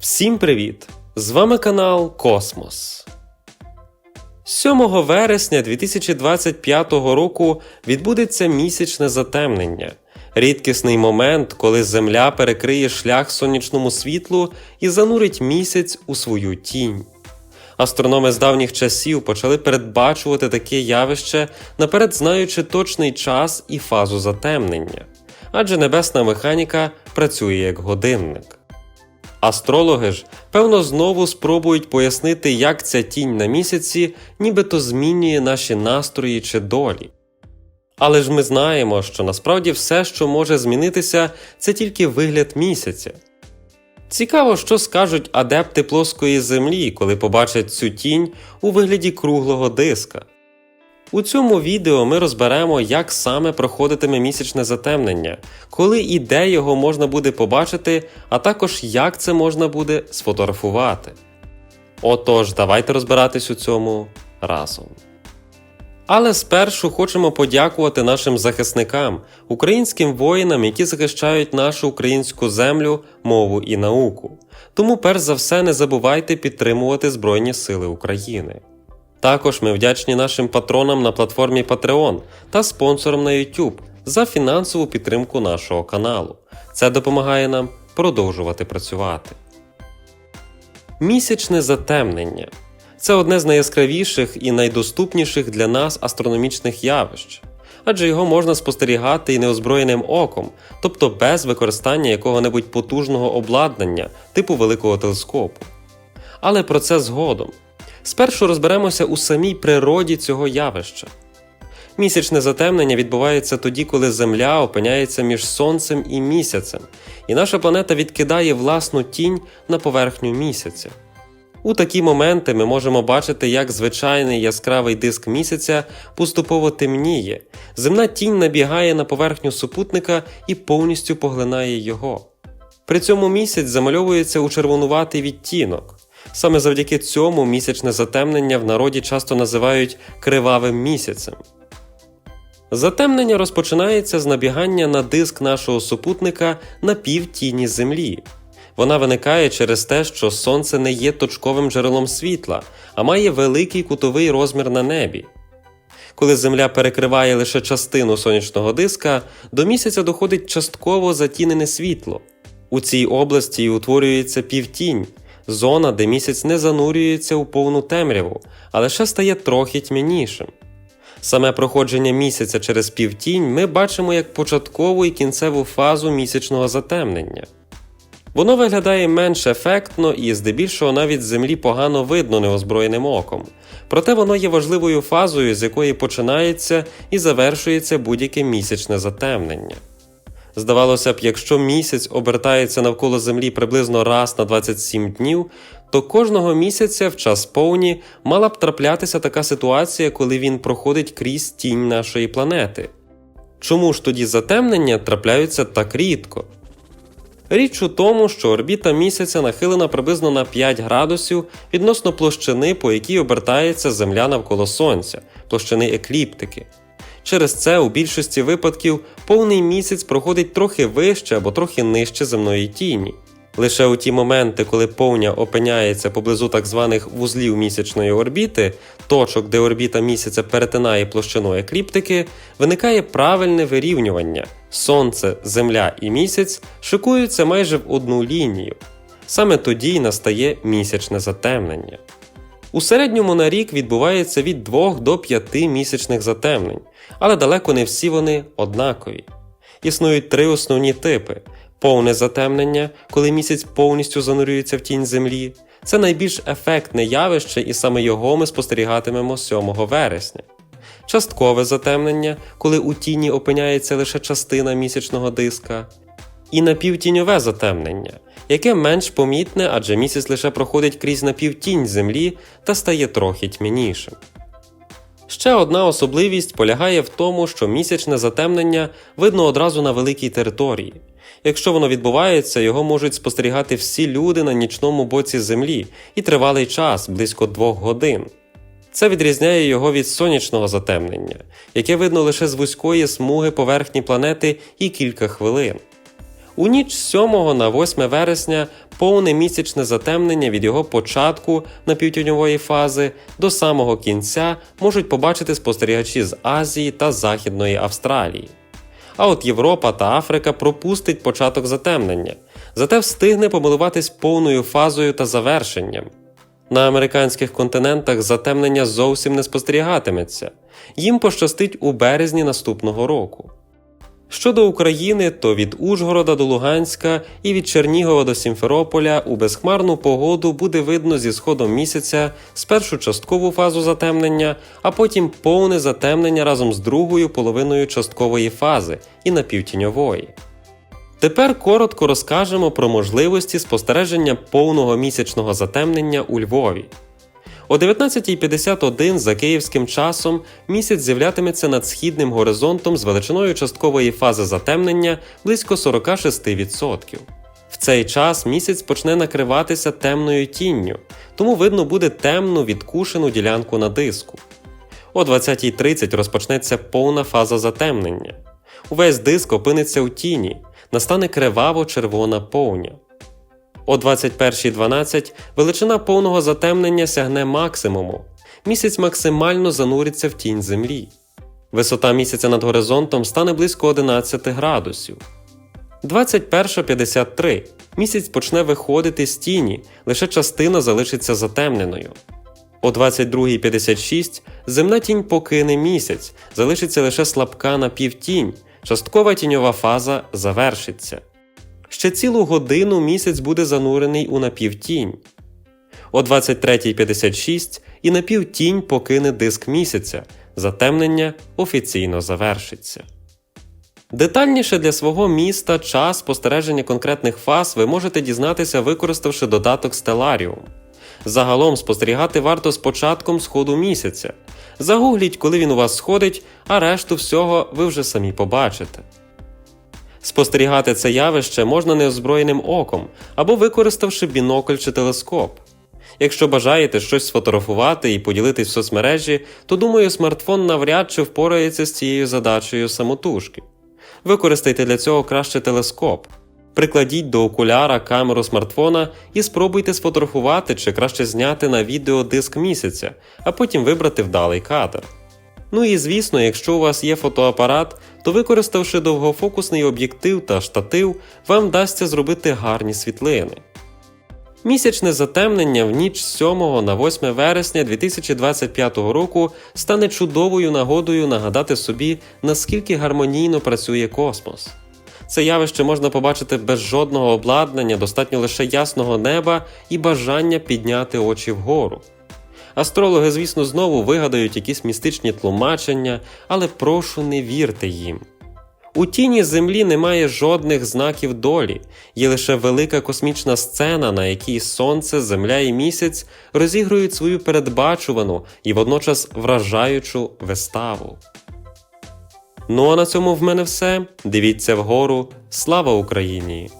Всім привіт! З вами канал Космос. 7 вересня 2025 року відбудеться місячне затемнення. Рідкісний момент, коли Земля перекриє шлях сонячному світлу і занурить місяць у свою тінь. Астрономи з давніх часів почали передбачувати таке явище, наперед знаючи точний час і фазу затемнення, адже небесна механіка працює як годинник. Астрологи ж, певно, знову спробують пояснити, як ця тінь на місяці нібито змінює наші настрої чи долі. Але ж ми знаємо, що насправді все, що може змінитися, це тільки вигляд місяця. Цікаво, що скажуть адепти плоскої землі, коли побачать цю тінь у вигляді круглого диска. У цьому відео ми розберемо, як саме проходитиме місячне затемнення, коли і де його можна буде побачити, а також як це можна буде сфотографувати. Отож, давайте розбиратись у цьому разом. Але спершу хочемо подякувати нашим захисникам, українським воїнам, які захищають нашу українську землю, мову і науку. Тому, перш за все, не забувайте підтримувати Збройні Сили України. Також ми вдячні нашим патронам на платформі Patreon та спонсорам на YouTube за фінансову підтримку нашого каналу. Це допомагає нам продовжувати працювати. Місячне затемнення це одне з найяскравіших і найдоступніших для нас астрономічних явищ, адже його можна спостерігати і неозброєним оком, тобто без використання якого-небудь потужного обладнання типу великого телескопу. Але про це згодом. Спершу розберемося у самій природі цього явища. Місячне затемнення відбувається тоді, коли Земля опиняється між Сонцем і місяцем, і наша планета відкидає власну тінь на поверхню місяця. У такі моменти ми можемо бачити, як звичайний яскравий диск місяця поступово темніє, земна тінь набігає на поверхню супутника і повністю поглинає його. При цьому місяць замальовується у червонуватий відтінок. Саме завдяки цьому місячне затемнення в народі часто називають кривавим місяцем. Затемнення розпочинається з набігання на диск нашого супутника на півтіні Землі. Вона виникає через те, що Сонце не є точковим джерелом світла, а має великий кутовий розмір на небі. Коли Земля перекриває лише частину сонячного диска, до місяця доходить частково затінене світло. У цій області й утворюється півтінь, зона, де місяць не занурюється у повну темряву, а лише стає трохи тьмянішим. Саме проходження місяця через півтінь ми бачимо як початкову і кінцеву фазу місячного затемнення. Воно виглядає менш ефектно і здебільшого навіть землі погано видно неозброєним оком, проте воно є важливою фазою, з якої починається і завершується будь-яке місячне затемнення. Здавалося б, якщо місяць обертається навколо Землі приблизно раз на 27 днів, то кожного місяця в час повні мала б траплятися така ситуація, коли він проходить крізь тінь нашої планети. Чому ж тоді затемнення трапляються так рідко? Річ у тому, що орбіта місяця нахилена приблизно на 5 градусів відносно площини, по якій обертається Земля навколо Сонця, площини екліптики. Через це у більшості випадків повний місяць проходить трохи вище або трохи нижче земної тіні. Лише у ті моменти, коли повня опиняється поблизу так званих вузлів місячної орбіти, точок, де орбіта місяця перетинає площину екліптики, виникає правильне вирівнювання. Сонце, Земля і місяць шикуються майже в одну лінію. Саме тоді й настає місячне затемнення. У середньому на рік відбувається від 2 до 5 місячних затемнень, але далеко не всі вони однакові. Існують три основні типи: повне затемнення, коли місяць повністю занурюється в тінь землі. Це найбільш ефектне явище, і саме його ми спостерігатимемо 7 вересня. Часткове затемнення, коли у тіні опиняється лише частина місячного диска, і напівтіньове затемнення, яке менш помітне, адже місяць лише проходить крізь напівтінь землі та стає трохи тьмянішим. Ще одна особливість полягає в тому, що місячне затемнення видно одразу на великій території. Якщо воно відбувається, його можуть спостерігати всі люди на нічному боці землі і тривалий час близько двох годин. Це відрізняє його від сонячного затемнення, яке видно лише з вузької смуги поверхні планети і кілька хвилин. У ніч з 7 на 8 вересня повне місячне затемнення від його початку напівтіньової фази до самого кінця можуть побачити спостерігачі з Азії та Західної Австралії. А от Європа та Африка пропустить початок затемнення, зате встигне помилуватись повною фазою та завершенням. На американських континентах затемнення зовсім не спостерігатиметься, їм пощастить у березні наступного року. Щодо України, то від Ужгорода до Луганська і від Чернігова до Сімферополя у безхмарну погоду буде видно зі сходом місяця спершу часткову фазу затемнення, а потім повне затемнення разом з другою половиною часткової фази і напівтіньової. Тепер коротко розкажемо про можливості спостереження повного місячного затемнення у Львові. О 19.51 за київським часом місяць з'являтиметься над східним горизонтом з величиною часткової фази затемнення близько 46%. В цей час місяць почне накриватися темною тінню, тому видно буде темну відкушену ділянку на диску. О 20.30 розпочнеться повна фаза затемнення. Увесь диск опиниться у тіні, настане криваво-червона повня. О 21.12 величина повного затемнення сягне максимуму. Місяць максимально зануриться в тінь землі. Висота місяця над горизонтом стане близько 11 градусів. 21.53 місяць почне виходити з тіні, лише частина залишиться затемненою. О 22.56 земна тінь покине місяць, залишиться лише слабка напівтінь, часткова тіньова фаза завершиться. Ще цілу годину місяць буде занурений у напівтінь. О 23.56 і напівтінь покине диск місяця, затемнення офіційно завершиться. Детальніше для свого міста час спостереження конкретних фаз ви можете дізнатися, використавши додаток Stellarium. Загалом спостерігати варто з початком сходу місяця. Загугліть, коли він у вас сходить, а решту всього ви вже самі побачите. Спостерігати це явище можна неозброєним оком або використавши бінокль чи телескоп. Якщо бажаєте щось сфотографувати і поділитись в соцмережі, то думаю, смартфон навряд чи впорається з цією задачею самотужки. Використайте для цього краще телескоп. Прикладіть до окуляра камеру смартфона і спробуйте сфотографувати чи краще зняти на відео диск місяця, а потім вибрати вдалий кадр. Ну і звісно, якщо у вас є фотоапарат, то використавши довгофокусний об'єктив та штатив, вам вдасться зробити гарні світлини. Місячне затемнення в ніч з 7 на 8 вересня 2025 року стане чудовою нагодою нагадати собі, наскільки гармонійно працює космос. Це явище можна побачити без жодного обладнання, достатньо лише ясного неба і бажання підняти очі вгору. Астрологи, звісно, знову вигадають якісь містичні тлумачення, але прошу не вірте їм. У тіні землі немає жодних знаків долі, є лише велика космічна сцена, на якій сонце, земля і місяць розігрують свою передбачувану і водночас вражаючу виставу. Ну а на цьому в мене все. Дивіться вгору. Слава Україні!